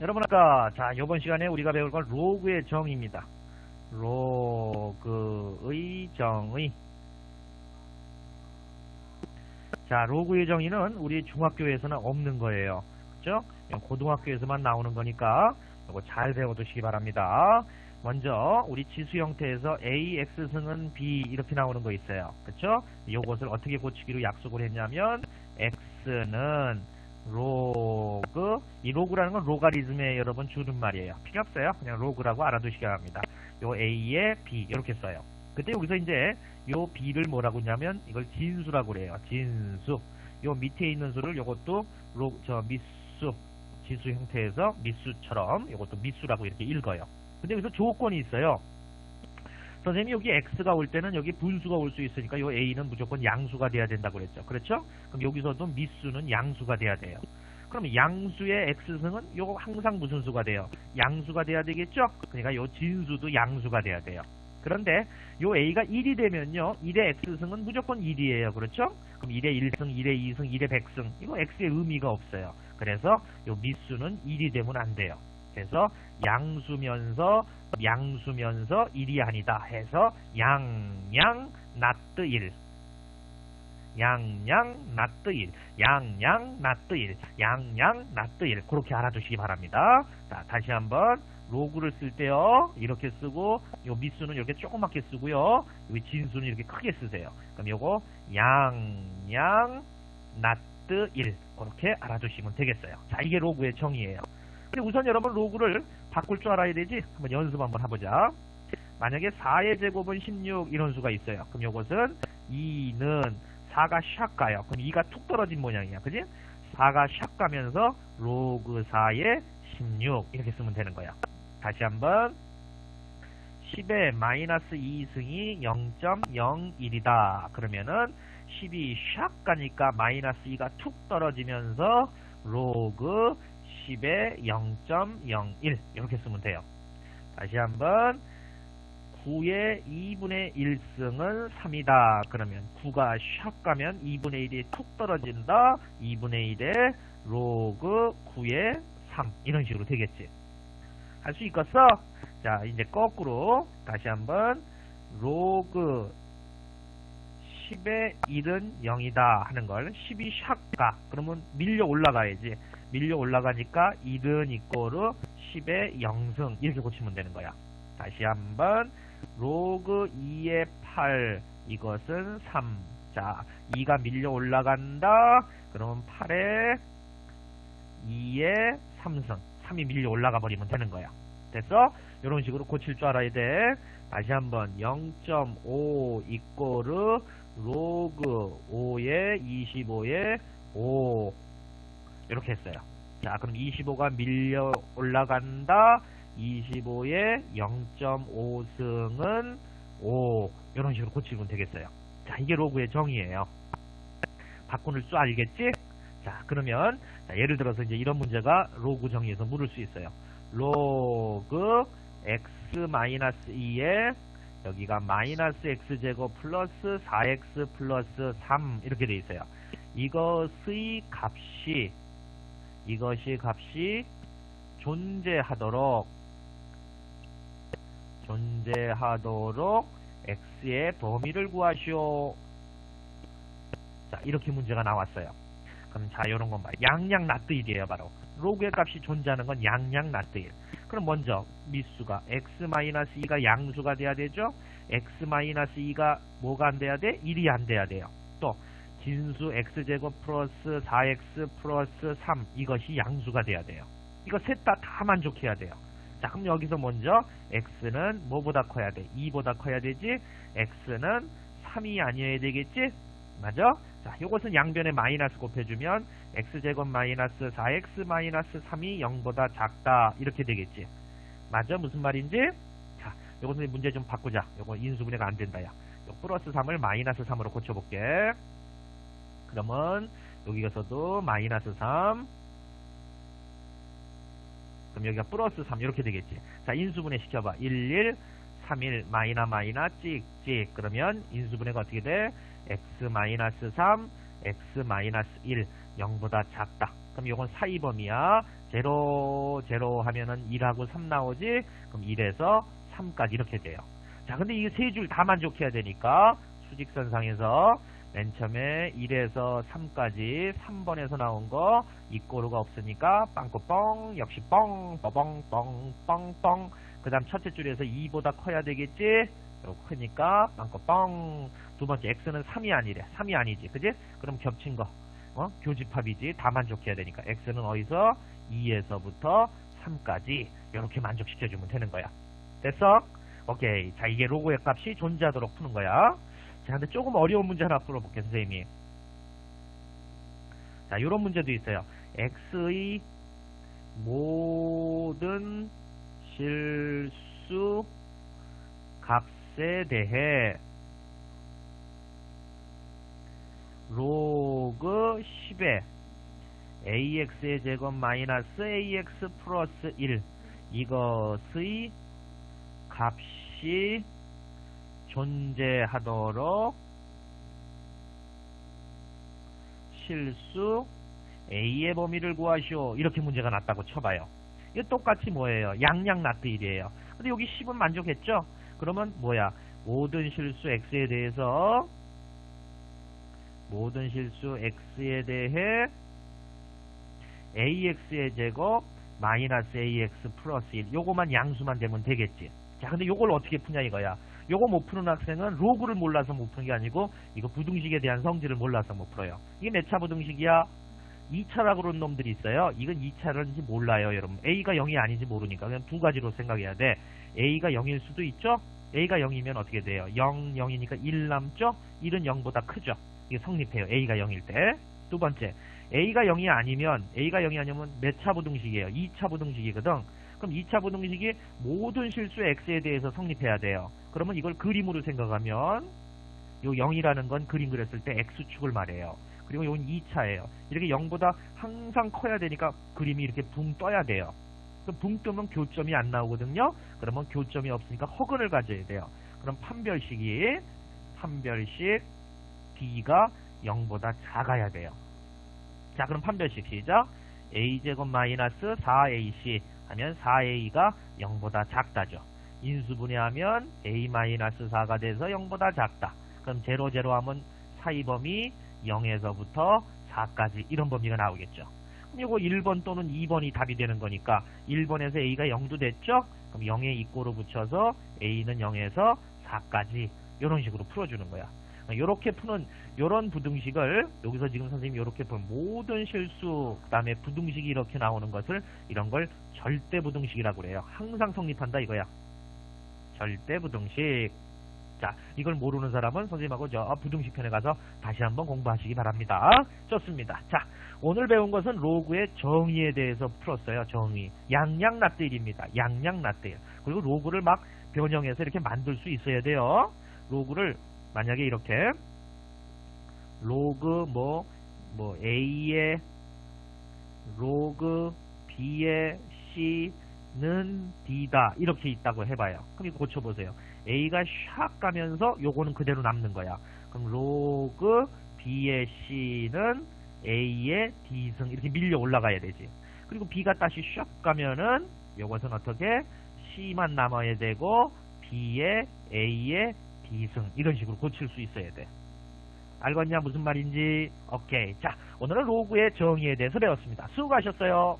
여러분 아까 자 이번 시간에 우리가 배울 건 로그의 정의입니다. 로그의 정의. 자 로그의 정의는 우리 중학교에서는 없는 거예요. 그죠? 고등학교에서만 나오는 거니까 이거 잘 배워두시기 바랍니다. 먼저 우리 지수 형태에서 a, x 승은 b 이렇게 나오는 거 있어요. 그쵸? 요것을 어떻게 고치기로 약속을 했냐면 x는 로그 이 로그라는 건 로가리즘의 여러분 줄임말이에요. 필요 없어요. 그냥 로그라고 알아두시기 바랍니다. 요 a에 b 이렇게 써요. 그때 여기서 이제 요 b를 뭐라고 하냐면 이걸 진수라고 그래요. 진수. 요 밑에 있는 수를 요것도 로, 저 미수 지수 형태에서 미수처럼 이것도 미수라고 이렇게 읽어요. 근데 여기서 조건이 있어요. 선생님이 여기 x가 올 때는 여기 분수가 올 수 있으니까 요 a는 무조건 양수가 돼야 된다고 그랬죠. 그렇죠? 그럼 여기서도 미수는 양수가 돼야 돼요. 그럼 양수의 x승은 요거 항상 무슨 수가 돼요? 양수가 돼야 되겠죠? 그러니까 요 진수도 양수가 돼야 돼요. 그런데 요 a가 1이 되면요. 1의 x승은 무조건 1이에요. 그렇죠? 그럼 1의 1승, 1의 2승, 1의 100승. 이거 x의 의미가 없어요. 그래서 요 미수는 1이 되면 안 돼요. 그래서 양수면서 양수면서 1이 아니다 해서 양양 1 양양 1 양양 1 양양 1 그렇게 알아두시기 바랍니다. 자 다시 한번 로그를 쓸 때요 이렇게 쓰고 요 미수는 이렇게 조그맣게 쓰고요 여기 진수는 이렇게 크게 쓰세요. 그럼 요거 양양 1 그렇게 알아두시면 되겠어요. 자 이게 로그의 정의예요. 우선 여러분 로그를 바꿀 줄 알아야 되지? 한번 연습 한번 해보자. 만약에 4의 제곱은 16 이런 수가 있어요. 그럼 요것은 2는 4가 샥 가요. 그럼 2가 툭 떨어진 모양이야. 그지? 4가 샥 가면서 로그 4의 16 이렇게 쓰면 되는 거야. 다시 한번 10의 마이너스 2승이 0.01이다. 그러면은 10이 샥 가니까 마이너스 2가 툭 떨어지면서 로그 10의 0.01 이렇게 쓰면 돼요. 다시 한번 9의 2분의 1승은 3이다. 그러면 9가 샥 가면 2분의 1이 툭 떨어진다. 2분의 1의 로그 9의 3 이런 식으로 되겠지. 할 수 있겠어? 자 이제 거꾸로 다시 한번 로그 10의 1은 0이다 하는 걸 10이 샥가 그러면 밀려 올라가야지 밀려 올라가니까 1은 이꼬르 10의 0승 이렇게 고치면 되는 거야. 다시 한번 로그 2의 8 이것은 3. 자, 2가 밀려 올라간다. 그러면 8의 2의 3승. 3이 밀려 올라가 버리면 되는 거야. 됐어? 이런 식으로 고칠 줄 알아야 돼. 다시 한번 0.5 이꼬르 로그 5의 25의 5 이렇게 했어요. 자, 그럼 25가 밀려 올라간다. 25의 0.5승은 5. 이런 식으로 고치면 되겠어요. 자, 이게 로그의 정의예요. 바꾸는 줄 알겠지? 자, 그러면 자, 예를 들어서 이제 이런 문제가 로그 정의에서 물을 수 있어요. 로그 x-2에 여기가 마이너스 x제곱 플러스 4x 플러스 3 이렇게 돼 있어요. 이것의 값이 이것이 값이 존재하도록 존재하도록 x의 범위를 구하시오. 자 이렇게 문제가 나왔어요. 그럼 자 이런 건 봐. 양양 나뜨일이에요 바로. 로그의 값이 존재하는 건 양양 나뜨일. 그럼 먼저 미수가 x-2가 양수가 돼야 되죠. x-2가 뭐가 안 돼야 돼? 1이 안 돼야 돼요. 또 진수 x제곱 플러스 4x 플러스 3 이것이 양수가 돼야 돼요. 이거 셋다다 만족해야 돼요. 자 그럼 여기서 먼저 x는 뭐보다 커야 돼? 2보다 커야 되지? x는 3이 아니어야 되겠지? 맞아? 자 요것은 양변에 마이너스 곱해주면 x제곱 마이너스 4x 마이너스 3이 0보다 작다 이렇게 되겠지? 맞아? 무슨 말인지? 자 요것은 문제 좀 바꾸자. 요거 인수분해가 안 된다 야. 요 플러스 3을 마이너스 3으로 고쳐볼게. 그러면 여기에서도 마이너스 3 그럼 여기가 플러스 3 이렇게 되겠지. 자 인수분해 시켜봐. 1 1 3 1 마이나 마이나 찍 찍. 그러면 인수분해가 어떻게 돼? X 마이너스 3 x 마이너스 1 0보다 작다. 그럼 요건 사이 범위야. 0, 0 하면은 1하고 3 나오지? 그럼 1에서 3까지 이렇게 돼요. 자, 근데 이 세 줄 다 만족해야 되니까 수직선상에서 맨 처음에 1에서 3까지 3번에서 나온 거 이꼬르가 없으니까 빵꾸뻥 역시 뻥 뻐뻥 뻥 뻥뻥. 그 다음 첫째 줄에서 2보다 커야 되겠지? 요 크니까 빵꾸뻥. 두 번째 x는 3이 아니래. 3이 아니지. 그지? 그럼 겹친 거. 어? 교집합이지. 다 만족해야 되니까. X는 어디서? 2에서부터 3까지. 이렇게 만족시켜주면 되는 거야. 됐어? 오케이. 자 이게 로고의 값이 존재하도록 푸는 거야 자 근데 조금 어려운 문제 하나 풀어볼게 선생님이. 자 요런 문제도 있어요. X의 모든 실수 값에 대해 로그 10의 ax의 제곱 마이너스 ax 플러스 1 이것의 값이 존재하도록 실수 a의 범위를 구하시오. 이렇게 문제가 났다고 쳐봐요. 이게 똑같이 뭐예요? 양양 나트 1이에요. 근데 여기 10은 만족했죠? 그러면 뭐야? 모든 실수 x에 대해서 모든 실수 x에 대해 ax의 제곱 마이너스 ax 플러스 1 요거만 양수만 되면 되겠지. 자 근데 요걸 어떻게 푸냐 이거야 요거 못 푸는 학생은 로그를 몰라서 못 푸는 게 아니고 이거 부등식에 대한 성질을 몰라서 못 풀어요. 이게 몇 차 부등식이야? 2차라고 그런 놈들이 있어요. 이건 2차인지 몰라요 여러분. A가 0이 아닌지 모르니까 그냥 두 가지로 생각해야 돼. A가 0일 수도 있죠? A가 0이면 어떻게 돼요? 0, 0이니까 1 남죠? 1은 0보다 크죠? 이게 성립해요. A가 0일 때. 두 번째 a가 0이 아니면 a가 0이 아니면 몇 차 부등식이에요? 2차 부등식이거든 그럼 2차 부등식이 모든 실수 x에 대해서 성립해야 돼요. 그러면 이걸 그림으로 생각하면 요 0이라는 건 그림 그렸을 때 x축을 말해요. 그리고 이건 2차예요. 이렇게 0보다 항상 커야 되니까 그림이 이렇게 붕 떠야 돼요. 그럼 붕 뜨면 교점이 안 나오거든요. 그러면 교점이 없으니까 허근을 가져야 돼요. 그럼 판별식이 판별식 b가 0보다 작아야 돼요. 자 그럼 판별식 시작. A제곱 마이너스 4ac 하면 4a가 0보다 작다죠. 인수분해하면 a 마이너스 4가 돼서 0보다 작다. 그럼 0, 0 하면 사이 범위 0에서부터 4까지 이런 범위가 나오겠죠. 이거 1번 또는 2번이 답이 되는 거니까 1번에서 a가 0도 됐죠? 그럼 0에 이꼬로 붙여서 a는 0에서 4까지 이런 식으로 풀어주는 거야 요렇게 푸는 요런 부등식을 여기서 지금 선생님이 요렇게 푸는 모든 실수 그 다음에 부등식이 이렇게 나오는 것을 이런 걸 절대 부등식이라고 그래요. 항상 성립한다 이거야. 절대 부등식. 자 이걸 모르는 사람은 선생님하고 저 부등식 편에 가서 다시 한번 공부하시기 바랍니다. 좋습니다. 자 오늘 배운 것은 로그의 정의에 대해서 풀었어요. 정의. 양양 낫데일입니다. 양양 낫데일. 그리고 로그를 막 변형해서 이렇게 만들 수 있어야 돼요. 로그를 만약에 이렇게 로그 뭐, 뭐 A의 로그 B의 C는 D다 이렇게 있다고 해봐요. 그럼 이거 고쳐보세요. A가 샥 가면서 요거는 그대로 남는 거야. 그럼 로그 B의 C는 A의 D승 이렇게 밀려 올라가야 되지. 그리고 B가 다시 샥 가면은 요것은 어떻게 C만 남아야 되고 B의 A의 D승 이런 식으로 고칠 수 있어야 돼. 알겠냐 무슨 말인지? 오케이. 자 오늘은 로그의 정의에 대해서 배웠습니다. 수고하셨어요.